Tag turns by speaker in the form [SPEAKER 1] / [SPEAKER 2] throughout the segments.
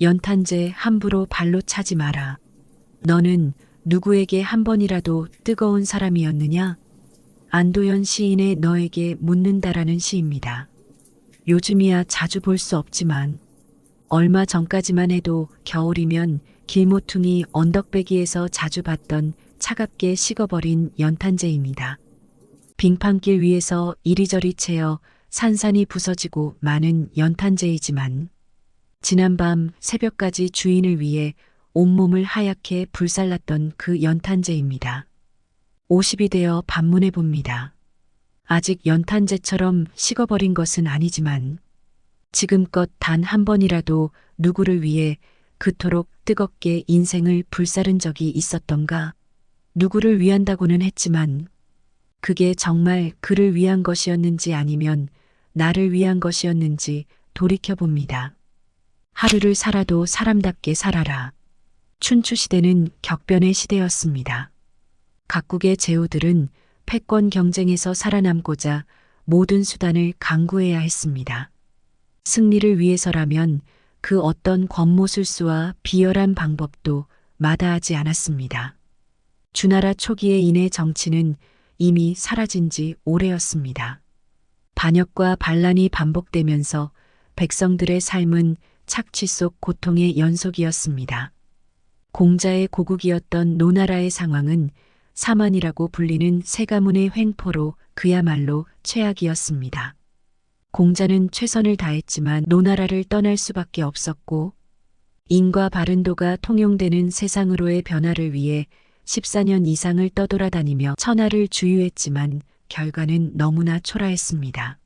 [SPEAKER 1] 연탄재 함부로 발로 차지 마라. 너는 누구에게 한 번이라도 뜨거운 사람이었느냐? 안도현 시인의 너에게 묻는다라는 시입니다. 요즘이야 자주 볼 수 없지만 얼마 전까지만 해도 겨울이면 길모퉁이 언덕배기에서 자주 봤던 차갑게 식어버린 연탄재입니다. 빙판길 위에서 이리저리 채어 산산이 부서지고 많은 연탄재이지만 지난밤 새벽까지 주인을 위해 온몸을 하얗게 불살랐던 그 연탄재입니다. 50이 되어 반문해 봅니다. 아직 연탄재처럼 식어버린 것은 아니지만 지금껏 단 한 번이라도 누구를 위해 그토록 뜨겁게 인생을 불사른 적이 있었던가? 누구를 위한다고는 했지만 그게 정말 그를 위한 것이었는지 아니면 나를 위한 것이었는지 돌이켜 봅니다. 하루를 살아도 사람답게 살아라. 춘추 시대는 격변의 시대였습니다. 각국의 제후들은 패권 경쟁에서 살아남고자 모든 수단을 강구해야 했습니다. 승리를 위해서라면 그 어떤 권모술수와 비열한 방법도 마다하지 않았습니다. 주나라 초기의 인의 정치는 이미 사라진 지 오래였습니다. 반역과 반란이 반복되면서 백성들의 삶은 착취 속 고통의 연속이었습니다. 공자의 고국이었던 노나라의 상황은 사만이라고 불리는 세가문의 횡포로 그야말로 최악이었습니다. 공자는 최선을 다했지만 노나라를 떠날 수밖에 없었고 인과 바른도가 통용되는 세상으로의 변화를 위해 14년 이상을 떠돌아다니며 천하를 주유했지만 결과는 너무나 초라했습니다.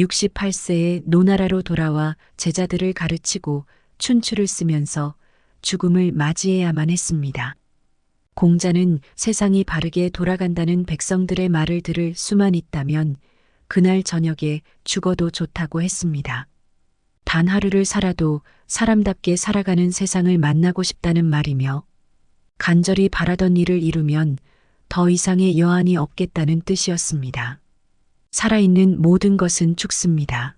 [SPEAKER 1] 68세에 노나라로 돌아와 제자들을 가르치고 춘추를 쓰면서 죽음을 맞이해야만 했습니다. 공자는 세상이 바르게 돌아간다는 백성들의 말을 들을 수만 있다면 그날 저녁에 죽어도 좋다고 했습니다. 단 하루를 살아도 사람답게 살아가는 세상을 만나고 싶다는 말이며 간절히 바라던 일을 이루면 더 이상의 여한이 없겠다는 뜻이었습니다. 살아있는 모든 것은 죽습니다.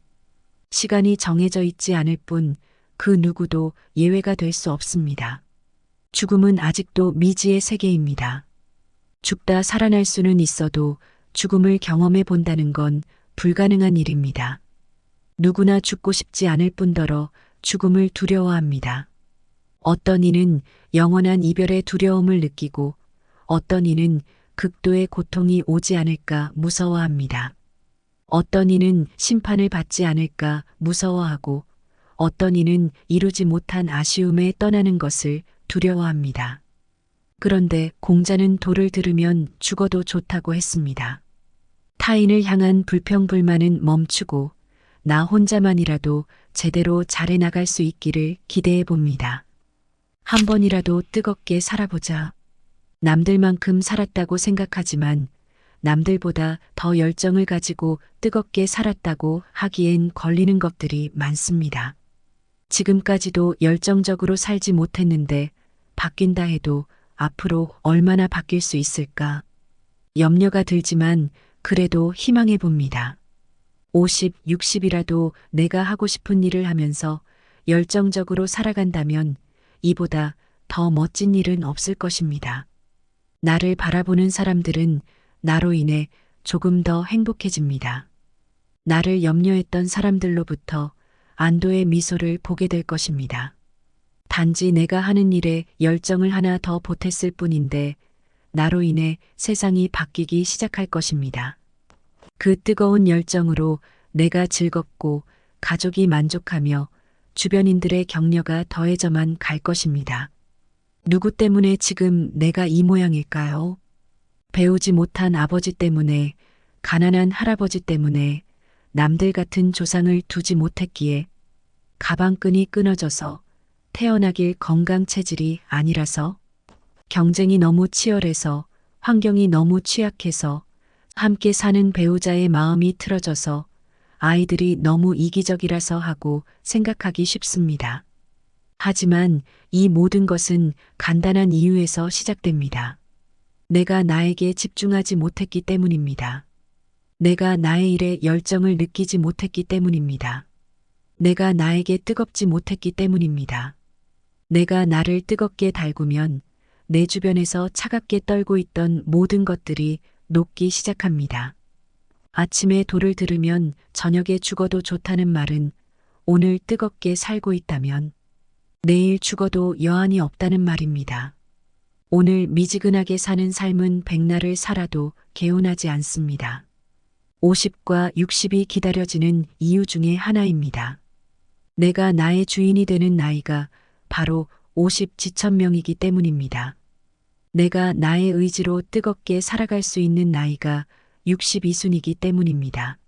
[SPEAKER 1] 시간이 정해져 있지 않을 뿐 그 누구도 예외가 될 수 없습니다. 죽음은 아직도 미지의 세계입니다. 죽다 살아날 수는 있어도 죽음을 경험해 본다는 건 불가능한 일입니다. 누구나 죽고 싶지 않을 뿐더러 죽음을 두려워합니다. 어떤 이는 영원한 이별의 두려움을 느끼고 어떤 이는 극도의 고통이 오지 않을까 무서워합니다. 어떤 이는 심판을 받지 않을까 무서워하고 어떤 이는 이루지 못한 아쉬움에 떠나는 것을 두려워합니다. 그런데 공자는 도를 들으면 죽어도 좋다고 했습니다. 타인을 향한 불평불만은 멈추고 나 혼자만이라도 제대로 잘해 나갈 수 있기를 기대해 봅니다. 한 번이라도 뜨겁게 살아보자. 남들만큼 살았다고 생각하지만 남들보다 더 열정을 가지고 뜨겁게 살았다고 하기엔 걸리는 것들이 많습니다. 지금까지도 열정적으로 살지 못했는데 바뀐다 해도 앞으로 얼마나 바뀔 수 있을까? 염려가 들지만 그래도 희망해 봅니다. 50, 60이라도 내가 하고 싶은 일을 하면서 열정적으로 살아간다면 이보다 더 멋진 일은 없을 것입니다. 나를 바라보는 사람들은 나로 인해 조금 더 행복해집니다. 나를 염려했던 사람들로부터 안도의 미소를 보게 될 것입니다. 단지 내가 하는 일에 열정을 하나 더 보탰을 뿐인데 나로 인해 세상이 바뀌기 시작할 것입니다. 그 뜨거운 열정으로 내가 즐겁고 가족이 만족하며 주변인들의 격려가 더해져만 갈 것입니다. 누구 때문에 지금 내가 이 모양일까요? 배우지 못한 아버지 때문에, 가난한 할아버지 때문에, 남들 같은 조상을 두지 못했기에, 가방끈이 끊어져서 태어나길 건강 체질이 아니라서, 경쟁이 너무 치열해서, 환경이 너무 취약해서, 함께 사는 배우자의 마음이 틀어져서, 아이들이 너무 이기적이라서 하고 생각하기 쉽습니다. 하지만 이 모든 것은 간단한 이유에서 시작됩니다. 내가 나에게 집중하지 못했기 때문입니다. 내가 나의 일에 열정을 느끼지 못했기 때문입니다. 내가 나에게 뜨겁지 못했기 때문입니다. 내가 나를 뜨겁게 달구면 내 주변에서 차갑게 떨고 있던 모든 것들이 녹기 시작합니다. 아침에 돌을 들으면 저녁에 죽어도 좋다는 말은 오늘 뜨겁게 살고 있다면 내일 죽어도 여한이 없다는 말입니다. 오늘 미지근하게 사는 삶은 백날을 살아도 개운하지 않습니다. 50과 60이 기다려지는 이유 중에 하나입니다. 내가 나의 주인이 되는 나이가 바로 50 지천명이기 때문입니다. 내가 나의 의지로 뜨겁게 살아갈 수 있는 나이가 62순이기 때문입니다.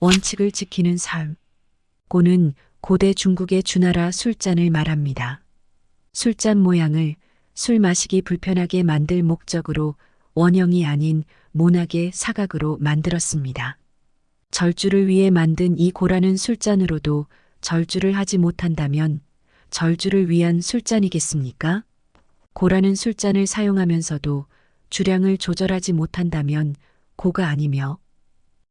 [SPEAKER 1] 원칙을 지키는 삶. 고는 고대 중국의 주나라 술잔을 말합니다. 술잔 모양을 술 마시기 불편하게 만들 목적으로 원형이 아닌 모나게 사각으로 만들었습니다. 절주를 위해 만든 이 고라는 술잔으로도 절주를 하지 못한다면 절주를 위한 술잔이겠습니까? 고라는 술잔을 사용하면서도 주량을 조절하지 못한다면 고가 아니며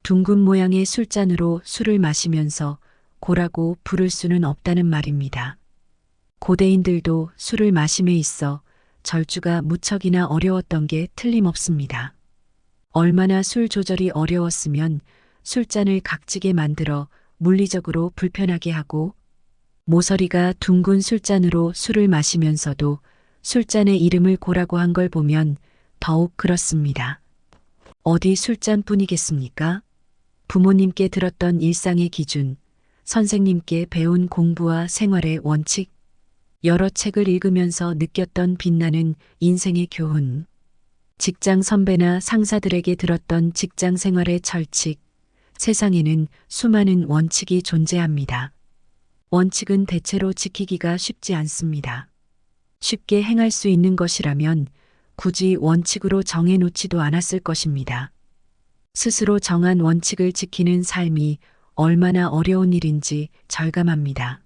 [SPEAKER 1] 둥근 모양의 술잔으로 술을 마시면서 고라고 부를 수는 없다는 말입니다. 고대인들도 술을 마심에 있어 절주가 무척이나 어려웠던 게 틀림없습니다. 얼마나 술 조절이 어려웠으면 술잔을 각지게 만들어 물리적으로 불편하게 하고 모서리가 둥근 술잔으로 술을 마시면서도 술잔의 이름을 고라고 한 걸 보면 더욱 그렇습니다. 어디 술잔뿐이겠습니까? 부모님께 들었던 일상의 기준, 선생님께 배운 공부와 생활의 원칙, 여러 책을 읽으면서 느꼈던 빛나는 인생의 교훈, 직장 선배나 상사들에게 들었던 직장 생활의 철칙, 세상에는 수많은 원칙이 존재합니다. 원칙은 대체로 지키기가 쉽지 않습니다. 쉽게 행할 수 있는 것이라면 굳이 원칙으로 정해놓지도 않았을 것입니다. 스스로 정한 원칙을 지키는 삶이 얼마나 어려운 일인지 절감합니다.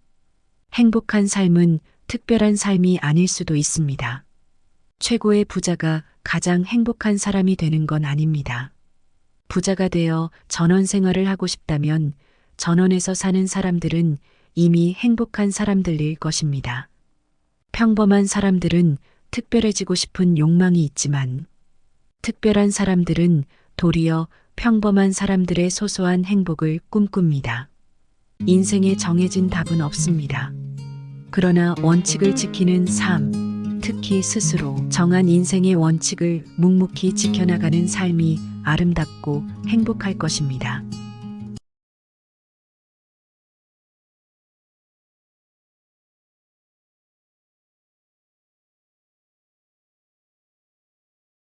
[SPEAKER 1] 행복한 삶은 특별한 삶이 아닐 수도 있습니다. 최고의 부자가 가장 행복한 사람이 되는 건 아닙니다. 부자가 되어 전원 생활을 하고 싶다면 전원에서 사는 사람들은 이미 행복한 사람들일 것입니다. 평범한 사람들은 특별해지고 싶은 욕망이 있지만 특별한 사람들은 도리어 평범한 사람들의 소소한 행복을 꿈꿉니다. 인생에 정해진 답은 없습니다. 그러나 원칙을 지키는 삶, 특히 스스로 정한 인생의 원칙을 묵묵히 지켜나가는 삶이 아름답고 행복할 것입니다.